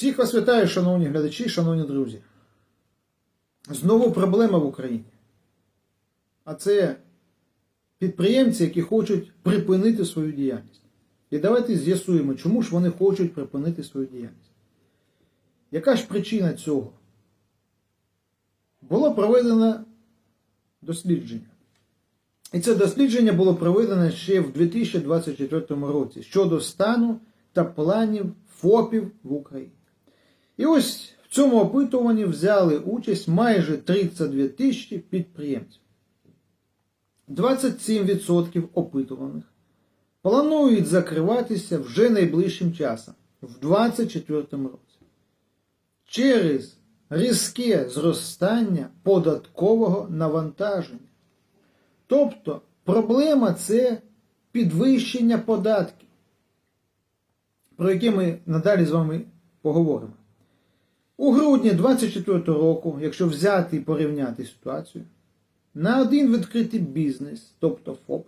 Всіх вас вітаю, шановні глядачі, шановні друзі. Знову проблема в Україні. А це підприємці, які хочуть припинити свою діяльність. І давайте з'ясуємо, чому ж вони хочуть припинити свою діяльність. Яка ж причина цього? Було проведено дослідження. І це дослідження було проведено ще в 2024 році щодо стану та планів ФОПів в Україні. І ось в цьому опитуванні взяли участь майже 32 тисячі підприємців. 27% опитуваних планують закриватися вже найближчим часом, в 2024 році, через різке зростання податкового навантаження. Тобто проблема це підвищення податків, про яке ми надалі з вами поговоримо. У грудні 2024 року, якщо взяти і порівняти ситуацію, на один відкритий бізнес, тобто ФОП,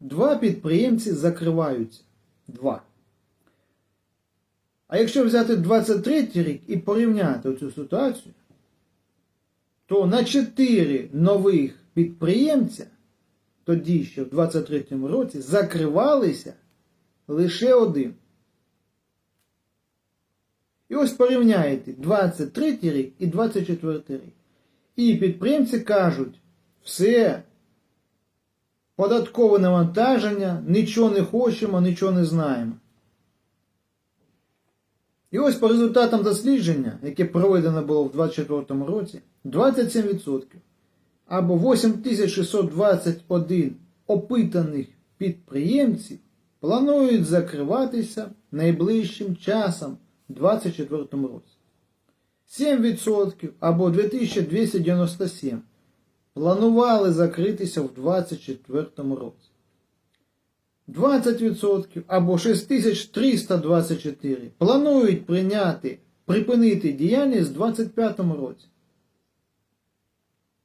два підприємці закриваються. Два. А якщо взяти 23 рік і порівняти цю ситуацію, то на 4 нових підприємця тоді ще в 23 році закривалися лише один. І ось порівняєте 23 рік і 24 рік. І підприємці кажуть, все, податкове навантаження, нічого не хочемо, нічого не знаємо. І ось по результатам дослідження, яке проведено було в 2024 році, 27% або 8621 опитаних підприємців планують закриватися найближчим часом 2024 році. 7% або 2297 планували закритися в 2024 році. 20% або 6324 планують прийняти, припинити діяльність в 2025 році.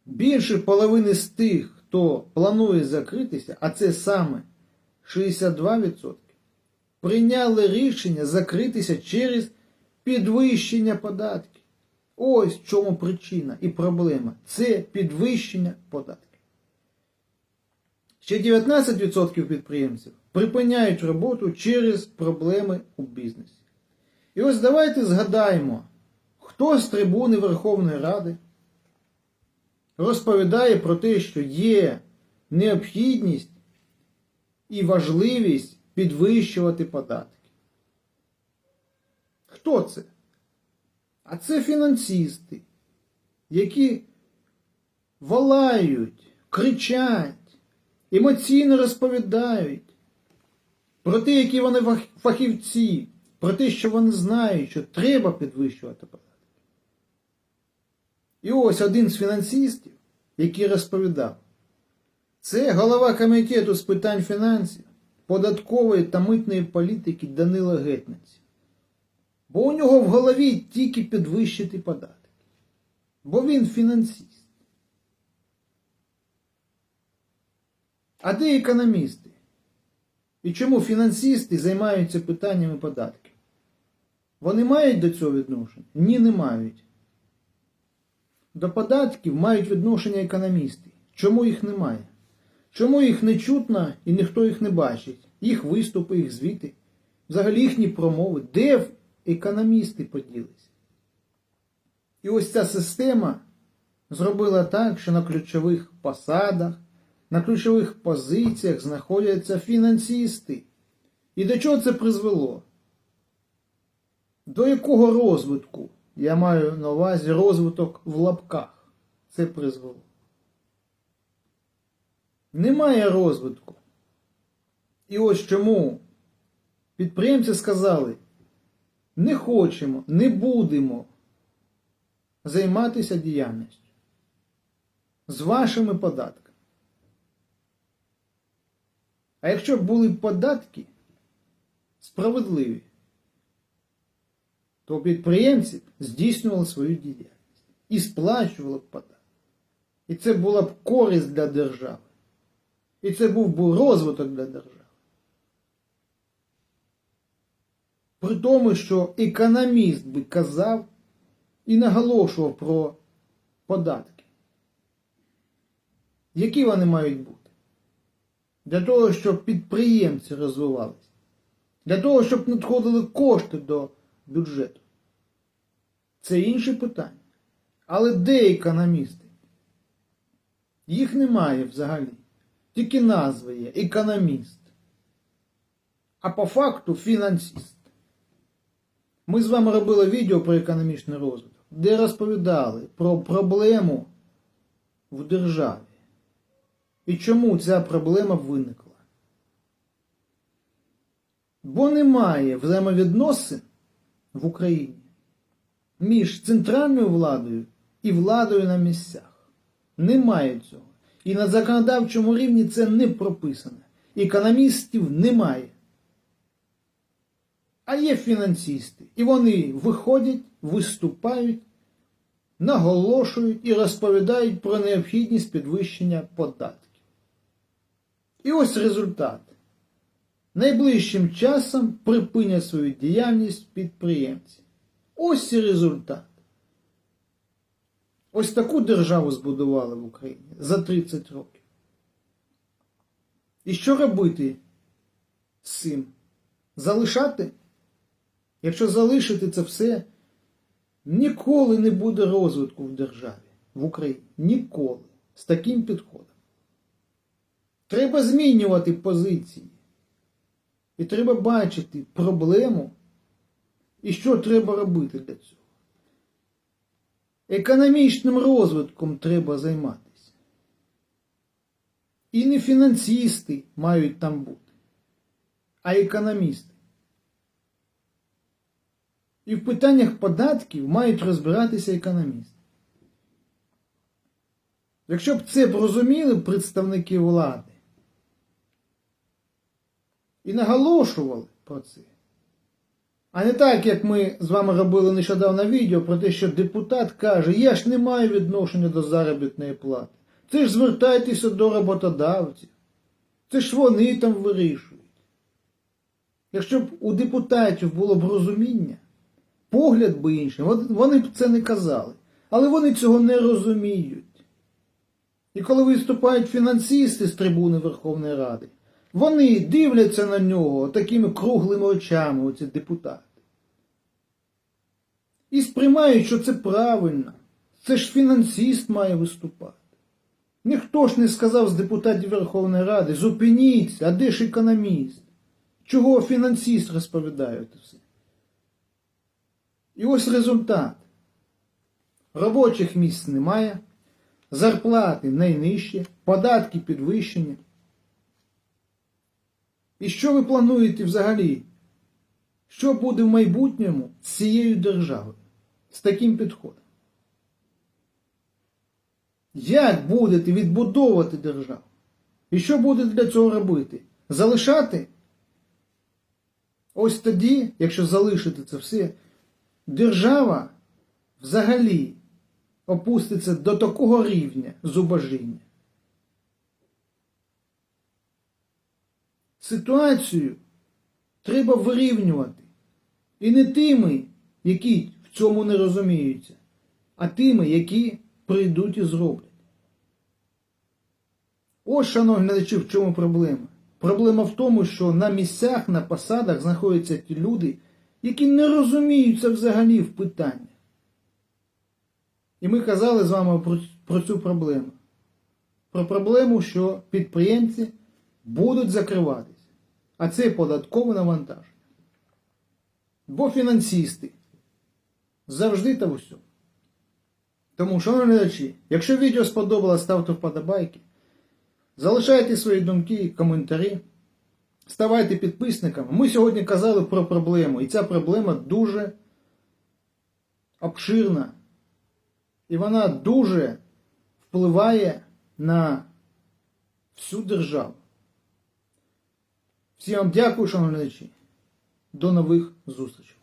Більше половини з тих, хто планує закритися, а це саме 62%, прийняли рішення закритися через підвищення податків. Ось в чому причина і проблема. Це підвищення податків. Ще 19% підприємців припиняють роботу через проблеми у бізнесі. І ось давайте згадаємо, хто з трибуни Верховної Ради розповідає про те, що є необхідність і важливість підвищувати податки. Хто це? А це фінансисти, які волають, кричать, емоційно розповідають про те, які вони фахівці, про те, що вони знають, що треба підвищувати податки. І ось один з фінансистів, який розповідав, це голова комітету з питань фінансів, податкової та митної політики Данила Гетниці. Бо у нього в голові тільки підвищити податки. Бо він фінансист. А де економісти? І чому фінансисти займаються питаннями податків? Вони мають до цього відношення? Ні, не мають. До податків мають відношення економісти. Чому їх немає? Чому їх не чутно і ніхто їх не бачить? Їх виступи, їх звіти, взагалі їхні промови. Де економісти поділися? І ось ця система зробила так, що на ключових посадах, на ключових позиціях знаходяться фінансисти. І до чого це призвело? До якого розвитку? Я маю на увазі розвиток в лапках. Це призвело. Немає розвитку. І ось чому підприємці сказали, не хочемо, не будемо займатися діяльністю з вашими податками. А якщо б були податки справедливі, то підприємці здійснювали свою діяльність і сплачували б податки. І це була б користь для держави. І це був би розвиток для держави. При тому, що економіст би казав і наголошував про податки. Які вони мають бути? Для того, щоб підприємці розвивалися. Для того, щоб надходили кошти до бюджету. Це інше питання. Але де економісти? Їх немає взагалі. Тільки назва є економіст. А по факту фінансист. Ми з вами робили відео про економічний розвиток, де розповідали про проблему в державі. І чому ця проблема виникла? Бо немає взаємовідносин в Україні між центральною владою і владою на місцях. Немає цього. І на законодавчому рівні це не прописано. Економістів немає. А є фінансисти. І вони виходять, виступають, наголошують і розповідають про необхідність підвищення податків. І ось результат. Найближчим часом припинять свою діяльність підприємці. Ось і результат. Ось таку державу збудували в Україні за 30 років. І що робити з цим? Залишати? Якщо залишити це все, ніколи не буде розвитку в державі, в Україні. Ніколи. З таким підходом. Треба змінювати позиції. І треба бачити проблему і що треба робити для цього. Економічним розвитком треба займатися. І не фінансисти мають там бути, а економісти. І в питаннях податків мають розбиратися економісти. Якщо б це б розуміли представники влади і наголошували про це, а не так, як ми з вами робили нещодавно відео про те, що депутат каже, я ж не маю відношення до заробітної плати. Це ж звертайтеся до роботодавців. Це ж вони там вирішують. Якщо б у депутатів було б розуміння, погляд би інший, вони б це не казали. Але вони цього не розуміють. І коли виступають фінансисти з трибуни Верховної Ради, вони дивляться на нього такими круглими очами, оці депутати. І сприймають, що це правильно. Це ж фінансист має виступати. Ніхто ж не сказав з депутатів Верховної Ради, зупиніться, а де ж економіст? Чого фінансист розповідає це все? І ось результат. Робочих місць немає, зарплати найнижчі, податки підвищені. І що ви плануєте взагалі? Що буде в майбутньому з цією державою? З таким підходом? Як будете відбудовувати державу? І що будете для цього робити? Залишати? Ось тоді, якщо залишити це все, держава взагалі опуститься до такого рівня зубожіння. Ситуацію треба вирівнювати. І не тими, які в цьому не розуміються, а тими, які прийдуть і зроблять. Ось, шановні глядачі, в чому проблема. Проблема в тому, що на місцях, на посадах знаходяться ті люди, які не розуміються взагалі в питаннях. І ми казали з вами про, про цю проблему. Про проблему, що підприємці будуть закриватися. А це податкове навантаження. Бо фінансисти завжди та усьо. Тому, шановні глядачі, якщо відео сподобалось, ставте вподобайки. Залишайте свої думки, коментарі. Ставайте підписниками. Ми сьогодні казали про проблему. І ця проблема дуже обширна. І вона дуже впливає на всю державу. Всім вам дякую, шановні. До нових зустрічей.